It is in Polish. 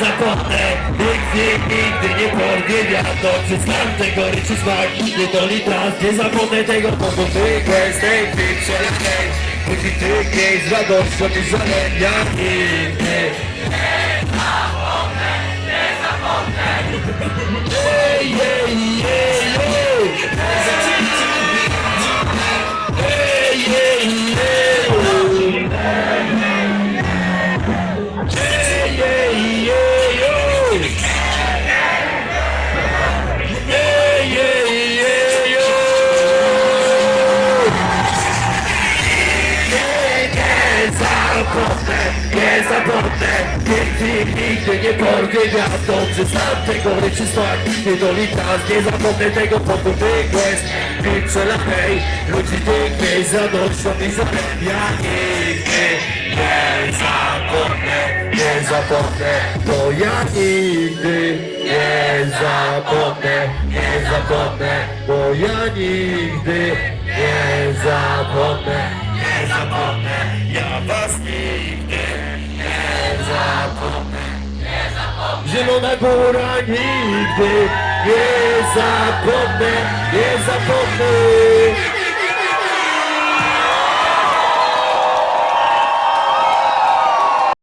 zapomnę Nigdy, nigdy nie porwie wiatr Przez tamte goryczy smak Nie to litras, nie zapomnę tego Pomogę z tej przelenej Budzi tykiej z radością i żalenia Nie zapomnę, Nigdy, nigdy nie porwie wiatr Przez tamte goryczy smak Nie do litras, nie zapomnę tego podwójny gest Mi przelanej Ludzi tych miejsc radością i żalem Ja nigdy nie zapomnę zapomnę To ja nigdy nie zapomnę Nie zapomnę Bo ja nigdy nie zapomnę Nie zapomnę Ja was nigdy nie zapomnę. Zielona góra nigdy nie zapomnę, nie zapomnę